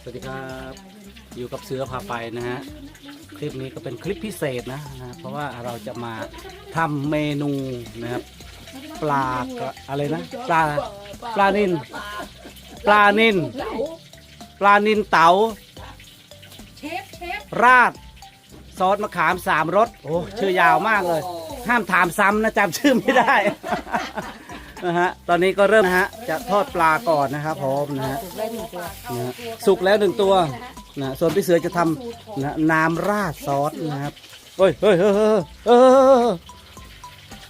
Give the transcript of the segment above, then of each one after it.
สวัสดีครับอยู่กับเสือพาไปนะฮะคลิปนี้ก็เป็นคลิปพิเศษนะนะ เพราะว่าเราจะมาทำเมนูนะครับ ปลากระอะไรนะปลาปลานินปลานินปลานินเต๋าเชฟเชฟราดซอสมะขามสามรสโอ้ชื่อยาวมากเลย ห้ามถามซ้ำนะจำชื่อไม่ได้ นะฮะตอนนี้ก็เริ่มนะฮะจะทอดปลาก่อนนะครับผมนะฮะได้หนึ่งตัวนะฮะสุกแล้วหนึ่งตัวนะส่วนพี่เสือจะทำนะน้ำราดซอสนะครับเฮ้ยเฮ้ยเฮ้ยเฮ้ยเฮ้ยเฮ้ย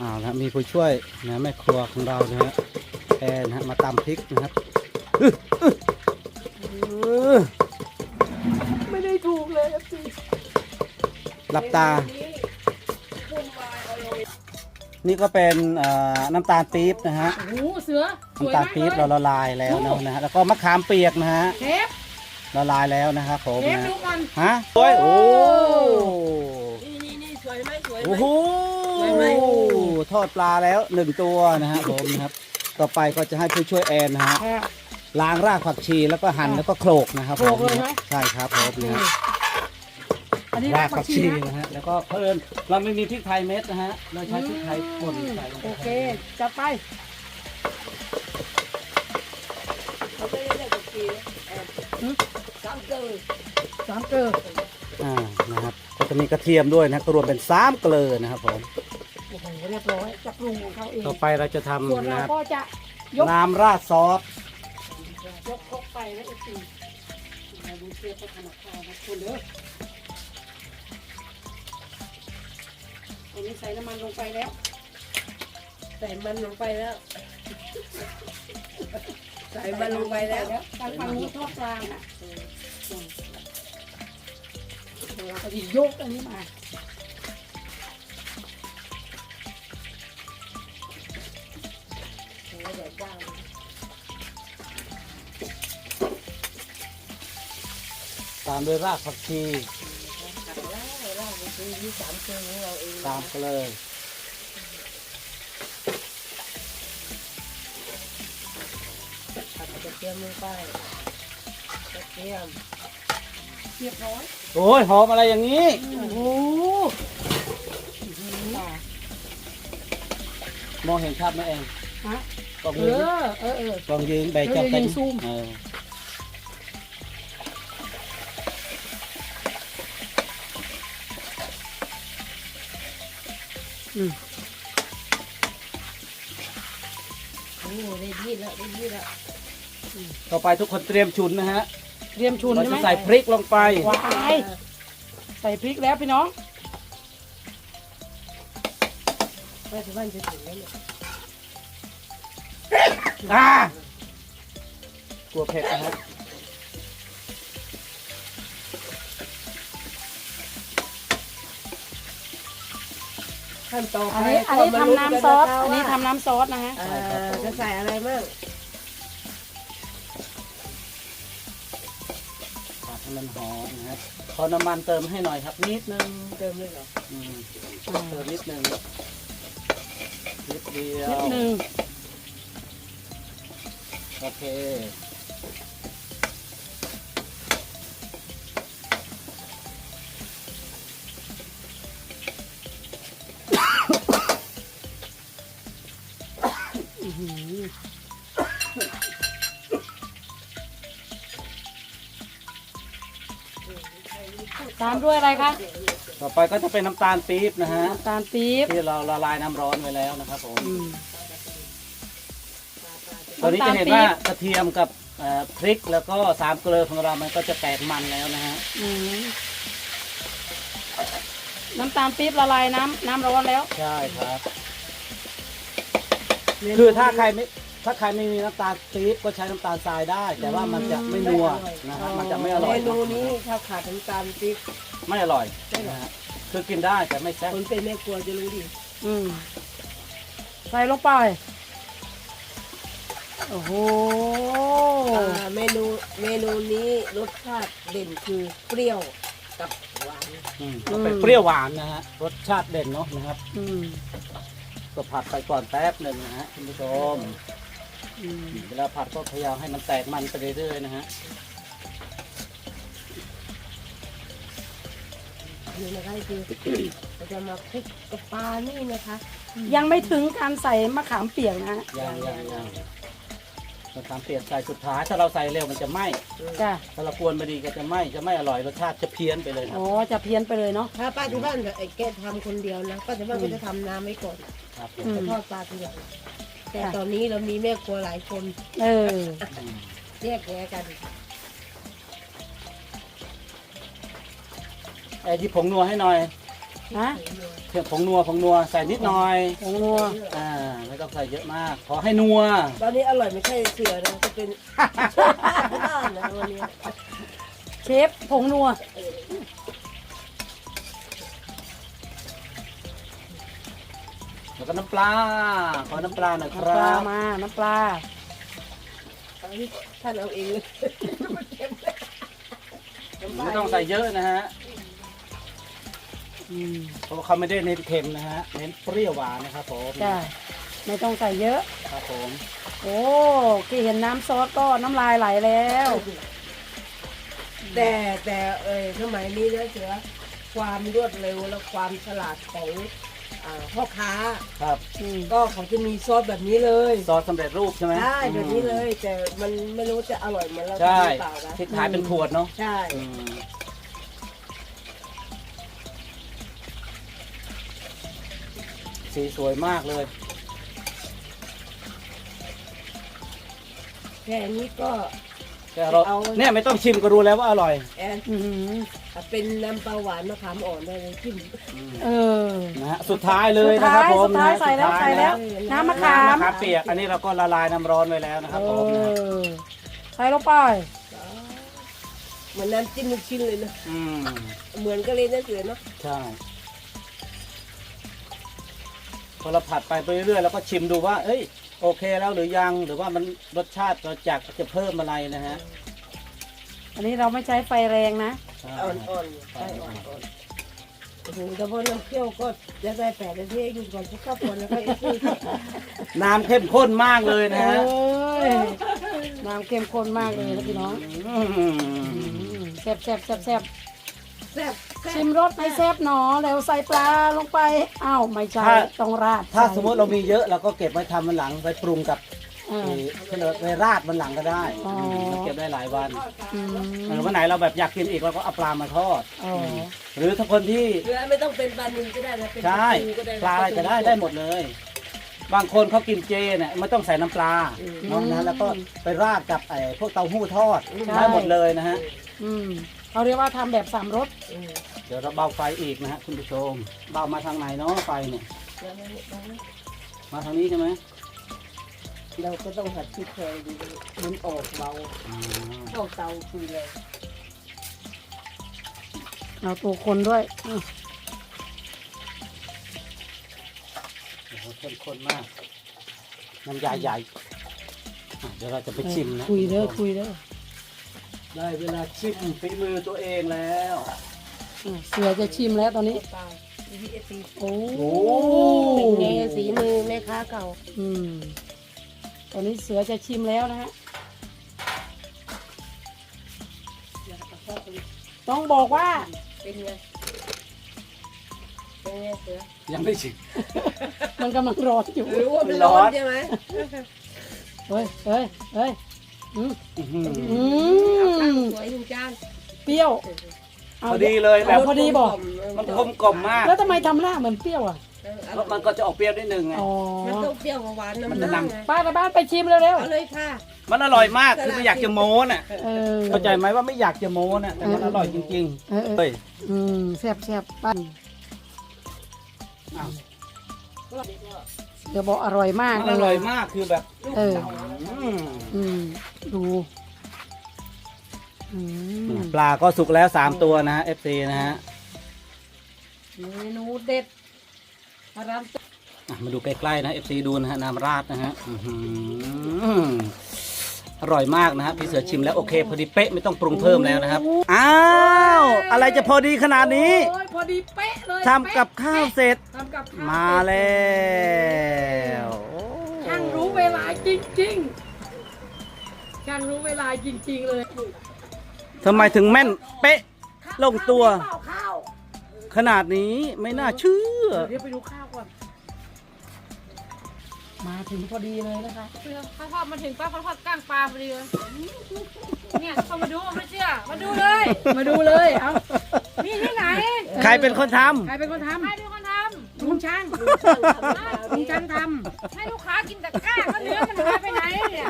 อ้าวนะมีผู้ช่วยนะแม่ครัวของเรานะฮะแอนนะฮะมาตำพริกนะครับอื้ออื้ออื้อไม่ได้ถูกเลยครับสิหลับตา นี่ก็เป็นเอ่อน้ำตาลปี๊บนะฮะ โอ้โหเสือสวยน้ำตาลมากปี๊บเลเราย ละลายแล้วนะฮะ แล้วก็มะขามเปียกนะฮะ เชฟละลายแล้วนะครับผมเชฟนะดูกันฮะโอ้ยโอ้นี่นี่นี่สวยไหมสวยไหม โอ้โหสวยไหม ทอดปลาแล้วหนึ่งตัวนะฮะผมนะครับ ต่อไปก็จะให้ผู้ช่วยแอนนะฮะ ล้างรากผักชีแล้วก็หั่นแล้วก็โขลกนะครับโขลกผมเลยไหมใช่ครับผมนะฮะ อันนี้รารากกผัผักกชีชีนะนะฮะแล้วก็เพิ่มเราไม่มีพริกไทยเม็ดนะฮะเราใช้พริกไทยป่นใส่ลงไปโอเคจัดไปเขาไม่ได้เรียกกับกีนะแอบสามเกลือสามเกลืออ่านะครับก็จะมีกระเทียมด้วยนะก็รวมเป็นสามเกลือนะครับผมโอ้โหเรียบร้อยจะปรุงของเขาเองต่อไปเราจะทส่วนำนะเราครับก็จะยกน้ำราดซอสยกครกไปแล้วเอฟซีมาดูเชฟเขาทำกับข้าวนะคุณเด้อ อันนี้ใส่น้ำมันลงไปแล้ว ใส่มันลงไปแล้ว ใส่มันลงไปแล้วทางฝั่งนู้นทอดกลางอะเดี๋ยวเราก็จะยกอันนี้มาโอ้ยเดี๋ยวจ้างตามด้วยรากผักชีขัดแล้ว เราไปซื้อที่สามเกลือของเราเองตามเกลือขัดกระเทียมลงไปกระเทียมเรียบร้อยโอ้ยหอมอะไรอย่างนี้โอ้โหมองเห็นภาพไหมเองฮะ กล้องเอยืนอเออเออ กล้องยืนใบจับเออเป็นยิงซูม เออ โอ้ได้ที่แล้วได้ที่แล้วต่อไปทุกคนเตรียมชุนนะฮะเตรียมชุนเราใช่ไหจะมใส่พริกลงไป ว้ายใส่พริกแล้วพี่น้องแม่ที่บ้านจะถึงแล้วเนี่ยอ่ากลัวเผ็ดนะฮะ ขั้นต่อไปอันนี้อันนี้ก็มาทำลุ้น้ำกัซอสะคะอันนี้ว่าทำน้ำซอสนะฮะเอ่อจะใส่อะไรบ้างผัดให้มันหอมนะฮะขอน้ำมันเติมให้หน่อยครับนิดนึงเติมเลยเหรออืมเติมนิดนึงนิดเดียนิดวนึงโอเค ตามด้วยอะไรคะต่อไปก็จะเป็นน้ำตาลปี๊บนะฮะ น้ำตาลปี๊บที่เราละลายน้ำร้อนไว้แล้วนะครับผมอืม ตอนนี้จะเห็นน้ำตาลปี๊ว่าบกระเทียมกับเอ่อพริกแล้วก็สามเกลือของเรามันก็จะแตกมันแล้วนะฮะ อืมน้ำตาลปี๊บละลายน้ำน้ำร้อนแล้ว ใช่ครับ คือถ้าใครไม่ ถ้าใครไม่มีน้ำตาลปี๊บก็ใช้น้ำตาลทรายได้ แต่ว่ามันจะไม่นัวนะฮะมันจะไม่อร่อยเมนูนี้ถ้าขาดน้ำตาลปิ๊บไม่อร่อยนะฮะคือกินได้แต่ไม่แซ่บคนเป็นแม่ครัวจะรู้ดีอืมใส่ลงไป โอ้โหอ่าเมนูเมนูนี้รสชาติเด่นคือเปรี้ยวกับหวานอืมก็เป็นเปรี้ยวหวานนะฮะรสชาติเด่นเนาะนะครับ อืม ก็ผัดไปก่อนแป๊บหนึ่งนะฮะคุณผู้ชมอืม เวลาผัดก็พยายามให้มันแตกมันไปเรื่อยๆนะฮะนี่นะคะคือเราจะมาพลิกกับปลานี่นะคะยังไม่ถึงการใส่มะขามเปียกนะยังยังยังมะขามเปียกใส่สุดท้ายถ้าเราใส่เร็วมันจะไหม้จ้ะถ้าเราควนมาดีก็จะไหม้จะไม่อร่อยรสชาติจะเพี้ยนไปเลยนะอ๋อจะเพี้ยนไปเลยเนาะถ้าป้าที่บ้านแกทำคนเดียวนะป้าที่บ้านก็จะทำน้ำไว้ก่อนครัทอดปลาทีหลัง แต่ตอนนี้เรามีแม่ครัวหลายคนเอออืมแยกแยะกัน ไอ้ที่ผงนัวให้หน่อยฮะเพียงผงนัวผงนัวใส่นิดหน่อย ผงนัว อ่าไม่ต้องใส่เยอะมาก ขอให้นัว ตอนนี้อร่อยไม่ใช่เสือนะจะเป็นบ้านนะวันนี้เชฟผงนัว แล้วก็น้ำปลา ขอน้ำปลาหน่อยคน้ำปรัลาบ มา น้ำปลาท่านเอาเองเลยไม่ต้องใส่เยอะนะฮะ อืมเพราะว่าเขาไม่ได้เน้นเค็มนะฮะ เน้นเปรี้ยวหวานนะครับผมจ้ะไม่ต้องใส่เยอะ ครับผม โอ้กี่เห็นน้ำซอสก็น้ำลายไหลแล้ว แต่แต่เออสมัยนี้นะเสือความรวดเร็วและความฉลาดของ อ่าพ่อค้าครับอืมก็เขาจะมีซอสแบบนี้เลยซอสสำเร็จรูปใช่ไหมใช่แบบนี้เลย แต่มันไม่รู้จะอร่อยเหมือนเราใช่ทำหรือเปล่านะที่ขายเป็นขวดเนาะใช่อืมสีสวยมากเลยแค่นี้ก็แต่เราเอา เนี่ยไม่ต้องชิมก็รู้แล้วว่าอร่อย แอนอื้อหือ เป็นน้ำปลาหวานมะขามอ่อนได้เลยขึ้นเออ นะฮะสุดท้ายเลยนะครับผมสุดท้ายนะใส่แล้วสุดท้าใส่ยแล้วนะน้ำมะน้ำขามมะขามเปียกอันนี้เราก็ละลายน้ำร้อนไว้แล้วนะครับเอผมนะอใส่ลงไป เหมือนน้ำจิ้มลูกชิ้นเลยนะอืมเหมือนก็เลยนะเสือเนาะใช่พอเราผัดไปไปเรื่อยๆแล้วก็ชิมดูว่า เอ้ย โอเคแล้วหรือยังหรือว่ามันรสชาติเราจากจะเพิ่มอะไรนะฮะ อันนี้เราไม่ใช้ไฟแรงนะใช่อ่อนๆใช่อ่อนๆโอ้โหแต่พอน้ำเคี่ยวก็จะได้แปดนาทีให้อยู่ก่อนสักข้าวก่อนแล้วก็เอ็กซ์น้ำเข้มข้นมากเลยนะเอ้ฮะยน้ำเข้มข้นมากเลยนะพี่น้องอืมอืมแซ่บแซ่บแซ่บแซ่บแซ่บชิมรสให้แซ่บหนอแล้วใส่ปลาลงไปอ้าวไม่ใช่ต้องราดถ้าสมมติเรามีเยอะเราก็เก็บไว้ทำมันหลังไปปรุงกับ เออเอ่อเฉลยไปราดมันหลังก็ได้อ๋อมันเก็บได้หลายวันอืมเออวันไหนเราแบบอยากกินอีกเราก็เอาปลามาทอด อ๋อหรือถ้าคนที่เรือไม่ต้องเป็นปลานิลก็ได้นะเป็นใช่ปูก็ได้นะปลาอะไรก็ได้ได้หมดเลย บางคนเขากินเจเนี่ยไม่ต้องใส่น้ำปลาเนาะนะแล้วก็ไปราดกับไอ้พวกเต้าหู้ทอดได้หมดเลยนะฮะ อืมเขาเรียกว่าทำแบบสามรสอืมเดี๋ยวเราเบาไฟอีกนะฮะคุณผู้ชมเบามาทางไหนเนาะไฟเนี่ย แล้วนี่แล้วนี่มาทางนี้ใช่ไหม เราก็ต้องหัดที่เคยดูมันออกเบาอ่าเข้าเตาคุยเลยเอาตัวคนด้วยอะโอ้โหเข้มข้นมากน้ำยาใหญ่อะเดี๋ยวเราจะไปชิมนะคุยเด้อคุยเด้อได้เวลาชิมฝีมือตัวเองแล้ว อะเสือจะชิมแล้วตอนนี้ปลาดีเอสซีโอ้โอ้เป็นไงสีมือแม่ค้าเก่าอืม ตอนนี้เสือจะชิมแล้วนะฮะต้องบอกว่า เป็นไงเป็นไงเสือยังไม่ชิมมันกำลังร้อนอยู่รู้ว่ามันร้ร้ออนนใช่ไหมเฮ้ยเฮ้ยเฮ้ยอืมอื้อหืออืมสวยทุกจานเปรี้ยวเาพอดีเลยแบบาพอดีบอกมันกลมกล่อมมาก แล้วทำไมทำหน้าเหมือนเปรี้ยวอะ แล้วมันก็จะออกเปรี้ยวนิดนึงไง อ๋อมันต้องเปรี้ยวกับหวานน้ำมันจะหน้านั่งไงป้ากับบ้านไปชิมเร็วเอาเลยค่ะ มันอร่อยมากคือไม่อยากจะโม้น่ะ ๆเออ เข้าใจไหมว่าไม่อยากจะโม้น่ะแต่มันอร่อยจริงเออๆเอเฮ้อยอืมแซ่บแซ่บป้าอ้าวเดี๋ยวบอกอร่อยมากมันอร่อยมากคือแบบเออ อืมอืม ดูอืมปลาก็สุกแล้วสามตัวนะฮะ FC นะฮะ เมนูเด็ดร้านอะ มาดูใกล้ๆนะ FC ดูนะฮะน้ำราดนะฮะอื้อหืออร่อยมากนะฮะพี่เสือชิมแล้วโอเค พอดีเป๊ะไม่ต้องปรุงเพิ่มแล้วนะครับ อ้าว อะไรจะพอดีขนาดนี้โอ้ยพอดีเป๊ะเลยทำกับข้าวเสร็จทำกับข้าวมาแล้วช่างรู้เวลาจริงๆช่างรู้เวลาจริง ๆเลยทำไมถึงแม่นเป๊ะลงตัวเปล่าข้าวขนาดนี้ไม่น่าเชื่อเดี๋ยวไปดูข้าวก่อน มาถึงพอดีเลยนะคะเขาทอดมาถึงป้าเขาทอดก้างปลาพอดีเลยเนี่ยเขามาดูไม่เชื่อมาดูเลย มาดูเลยเอานี่ที่ไหนใครเป็นคนทใครเป็นคนทให้ดูคนทำลุงช่างลุงช่างทำให้ลูกค้ากินแต่ก้างแล้วเนื้อมันหายไปไหนเนี่ย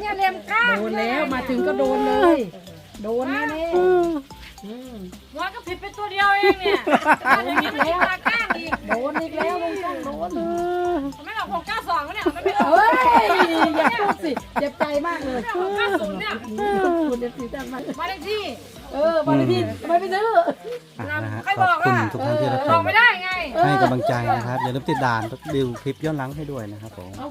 เนี่ยเลียมก้างำโดนแล้วมาถึงก็โดนเลย โดนแน่ๆอืมหัวก็ผิดไปตัวเดียวเองเนี่ยมาถึงนี้มันกินปลา บใจมากเลยหกเก้าศูนย์เนี่ยคุณเอฟซีท่านมามาเลขที่ เออวันที่ทำไมไปซื้อำอะนะฮะขอบคุณทุกท่านที่รับชบอกมไม่ได้ไง ให้กำลังใจนะครับอย่าลืมติดด่านดูคลิปย้อนหลังให้ด้วยนะครับผม เอา